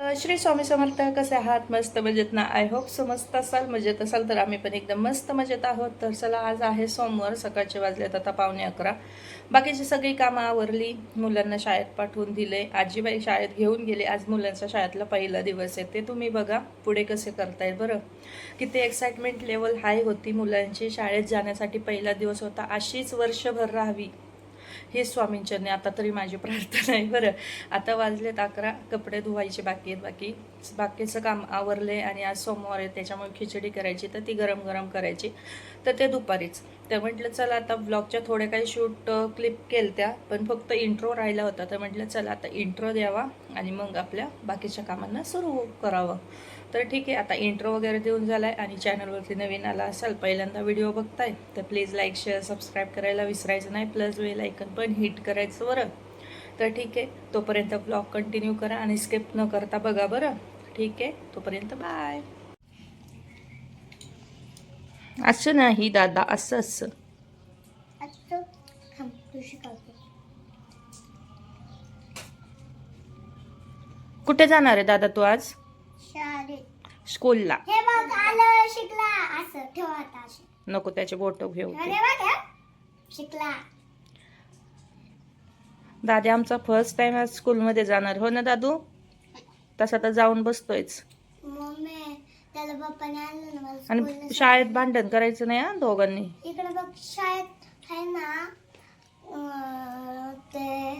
श्री स्वामी समर्थ कसे आहात? मस्त मजेत ना? आय होप सो मस्त असाल मजेत असाल तर आम्ही पण एकदम मस्त मजेत आहोत. तर चला आज आहे सोमवार सकाळचे वाजलेत आता पावणे अकरा. बाकीची सगळी कामं आवरली मुलांना शाळेत पाठवून दिले. आजीबाई शाळेत घेऊन गेले. आज मुलांचा शाळेतला पहिला दिवस आहे. ते तुम्ही बघा पुढे कसे करतायत बरं. किती एक्साइटमेंट लेवल हाय होती मुलांची. शाळेत जाण्यासाठी पहिला दिवस होता. अशीच वर्षभर राहावी. हे स्वामींचरणी आता तरी माझी प्रार्थना आहे बरं. आता वाजलेत अकरा कपडे धुवायचे बाकी आहेत बाकी बाकीचं काम आवरले आणि आज सोमवार आहे त्याच्यामुळे खिचडी करायची तर ती गरम गरम करायची. तर ते दुपारीच. तर म्हटलं चला आता ब्लॉगच्या थोड्या काही शूट क्लिप केलत्या पण फक्त इंट्रो राहिला होता. तर म्हटलं चला आता इंट्रो द्यावा आणि मग आपल्या बाकीच्या कामांना सुरू करावं. तर ठीक आहे आता इंट्रो वगैरे देऊन झाला आहे आणि चॅनलवरती नवीन आला असाल पहिल्यांदा व्हिडिओ बघताय तर प्लीज लाईक शेअर सबस्क्राईब करायला विसरायचं नाही. प्लस वेल ऐकन पण हिट करायचं बरं. तर ठीक आहे तोपर्यंत ब्लॉग कंटिन्यू करा आणि स्किप न करता बघा बरं. ठीक आहे तोपर्यंत बाय असं नाही दादा असं असं. कुठे जाणार आहे दादा तू आज? स्कूलला. नको त्याचे बोट घेऊ. शिकला. दादा आमचा फर्स्ट टाइम आज स्कूलमध्ये जाणार हो ना दादू? तसा तर जाऊन बसतोयच. त्याला आणलं ना मला आणि शाळेत भांडण करायचं नाही हा दोघांनी? इकडे बघ शाळेत आहे ना अं, ते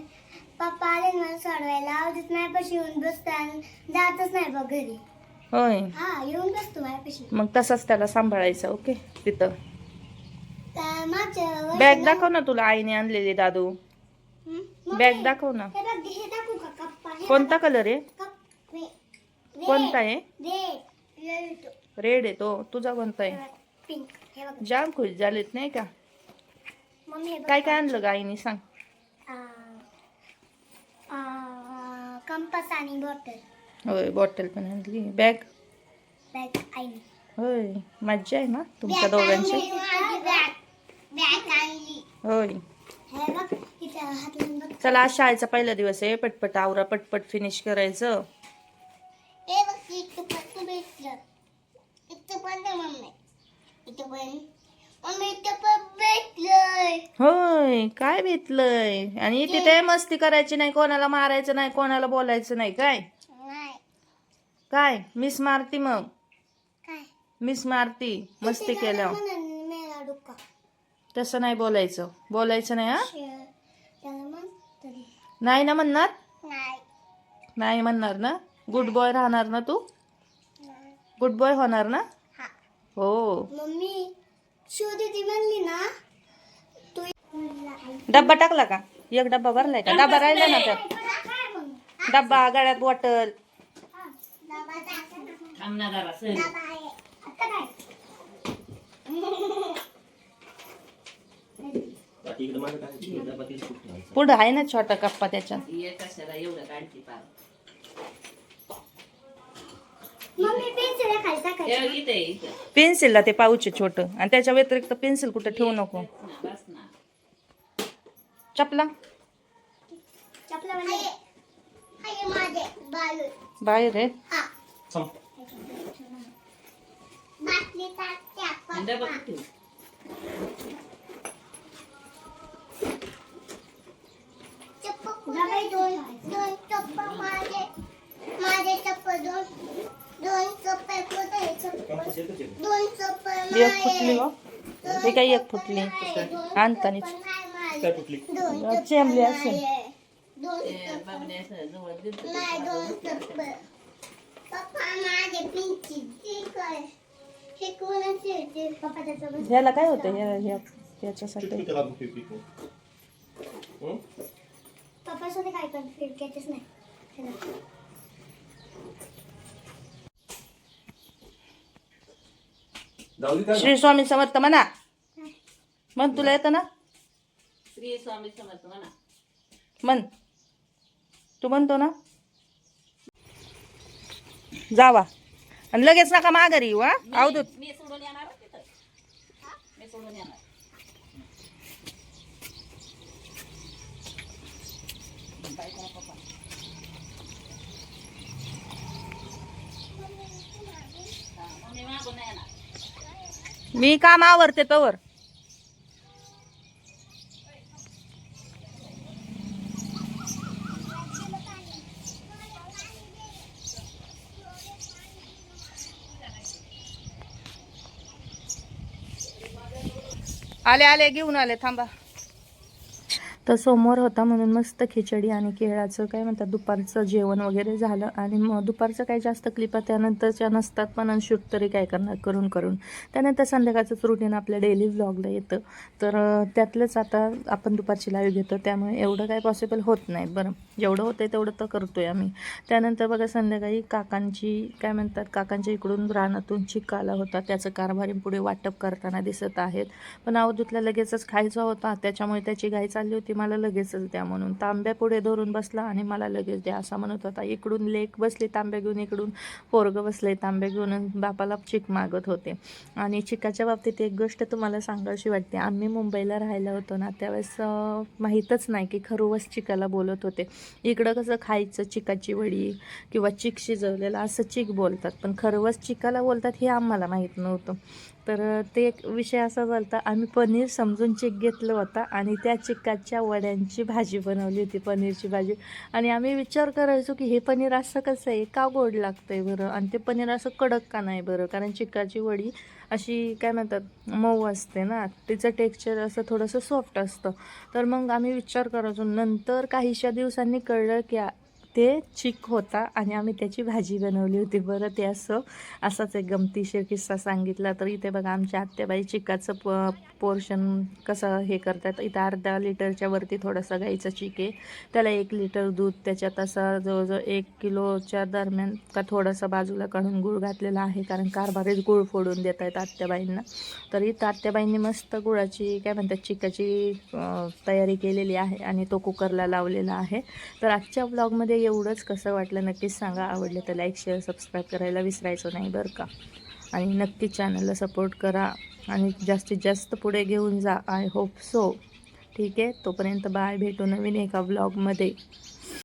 पप्पा आले ना मला सोडवायला. आवडत नाही पशी येऊन बसतो आणि जातच नाही बघ घरी. होय. हा येऊन बसतो माझ्यापाशी. मग तसाच त्याला सांभाळायचं ओके? तिथं. तर मागच्या वर्षी बॅग ना- दाखव ना तुला आईने आणलेली दादू. हं? बॅग दाखव ना. हे बघ हे दाखवू का कप्पा? हे कोणता कलर आहे? कप कोणता आहे? रेड रेड तो. रेड आहे तो. तुझा कोणता आहे? बघ, पिंक हे बघ. जाम खुश झालेत नाही का? मम्मी हे बघ. काय काय आणलं ग आईने? सांग. कंपास आणि बॉटल. होय बॉटल पण आणली. बॅग? बॅग आईने. होय मज्जा आहे ना तुमच्या दोघांची? बॅग. बॅग आणली होय. हे बघ इथे हात लावून बघ. चला आज शाळेचा पहिला दिवस आहे. पटपट आवरा पटपट फिनिश करायचं. होय काय भेटलंय? आणि तिथे मस्ती करायची नाही कोणाला मारायचं नाही कोणाला बोलायचं नाही काय? काय? मिस मारती मग. मिस मारती मस्ती केल्यावर. तसं नाही बोलायचं. बोलायचं नाही हा? नाही ना म्हणणार? नाही. नाही म्हणणार ना? गुड बॉय राहणार ना तू? गुड बॉय होणार ना? हा. हो मम्मी शोधी ती म्हणली ना तू डब्बा टाकला का? एक डब्बा भरलाय का? डब्बा राहिला ना त्यात. डब्बा गाड्यात बॉटल. पुढं आहे ना छोटा कप्पा त्याच्यात. पेन्सिलला ते पाऊच आहे छोट. आणि त्याच्या व्यतिरिक्त पेन्सिल कुठं ठेवू नको. चपला? चपला म्हणजे? हाय माझे बालू. बाहेर आहे. एक फुटली हो. हे काय एक फुटली? आणतानी दोन चेंबली असेल. हे ह्याला काय होतं? ह्या याच्यासाठी पप्पा सोबत काय कर फिरक्याचेच नाही. श्री स्वामी समर्थ म्हणा. म्हण तुला येतं ना? श्री स्वामी समर्थ म्हणा. म्हण. तू म्हणतो ना? जावा. आणि लगेच नका माघारी येऊ हा? अवधूत मी सोडून येणार हं? मी सोडून येणार. मी काम आवरते तवर. आले आले घेऊन आले थांबा. तर सोमवार होता म्हणून मस्त खिचडी आणि केळाचं काय म्हणतात दुपारचं जेवण वगैरे झालं. आणि मग दुपारचं काही जास्त क्लिपा त्यानंतरच्या नसतात पण शूट तरी काय करणार करून करून. त्यानंतर संध्याकाळचंच रुटीन आपल्या डेली व्लॉगला येतं. तर त्यातलंच आता आपण दुपारची लाईव्ह घेतो त्यामुळे एवढं काय पॉसिबल होत नाही. बरं. जेवढं होतं तेवढं तर करतो आहे आम्ही. त्यानंतर बघा संध्याकाळी काकांची काय म्हणतात काकांच्या इकडून रानातून चिक्का आला होता. त्याचं कारभारी पुढे वाटप करताना दिसत आहेत. पण अवधूतला लगेचच खायचा होता. त्याच्यामुळे त्याची गाय चालली होती. मला लगेचच द्या म्हणून. तांब्या पुढे धरून बसला आणि मला लगेच द्या असा म्हणत होता. इकडून लेक बसली तांब्या घेऊन इकडून पोरगं बसले. तांब्या घेऊन बापाला चिक मागत होते. आणि चिकाच्या बाबतीत एक गोष्ट तुम्हाला सांगावीशी वाटते. आम्ही मुंबईला राहायला होतो ना त्यावेळेस माहीतच नाही की खरोवस चिकाला बोलत होते. इकडं कसं खायचं चिकाची वडी किंवा चिक शिजवलेलं असं चिक बोलतात. पण खरवस चिकाला बोलतात हे आम्हाला माहीत नव्हतं. तर ते एक विषय असा झाला आम्ही पनीर समजून चिक घेतलं होता आणि त्या चिकाच्या वड्यांची भाजी बनवली होती पनीरची भाजी. आणि आम्ही विचार करायचो की हे पनीर असं कसं आहे? का गोड लागतं आहे बरं? आणि ते पनीर असं कडक का नाही बरं? कारण चिकाची वडी अशी काय म्हणतात मऊ असते ना. तिचं टेक्स्चर असं थोडंसं सॉफ्ट असतं. तर मग आम्ही विचार करायचो नंतर काहीशा दिवसांनी कळलं की ते चिक होता आणि आम्ही त्याची भाजी बनवली होती. बरं ते असं असाच एक गमतीशीर किस्सा सांगितला. तर इथे बघा आमच्या आत्याबाई चिकाचं प पोर्शन कसं हे करतात. इथं अर्धा लिटरच्या वरती थोडंसं गाईचं चिक आहे. त्याला एक लिटर दूध त्याच्यात असा जवळजवळ एक किलोच्या दरम्यान का थोडासा बाजूला काढून गुळ घातलेला आहे. कारण कारभारीत गुळ फोडून देत आहेत आत्याबाईंना. तर इथं आत्याबाईंनी मस्त गुळाची काय म्हणतात चिकाची तयारी केलेली आहे आणि तो कुकरला लावलेला आहे. तर आजच्या ब्लॉगमध्ये एवढंच कसं वाटलं नक्कीच सांगा. आवडलं तर लाईक शेअर सबस्क्राईब करायला विसरायचं नाही बरं का. आणि नक्की चॅनलला सपोर्ट करा आणि जास्तीत जास्त पुढे घेऊन जा. आय होप सो ठीक आहे? तोपर्यंत बाय भेटू नवीन एका ब्लॉगमध्ये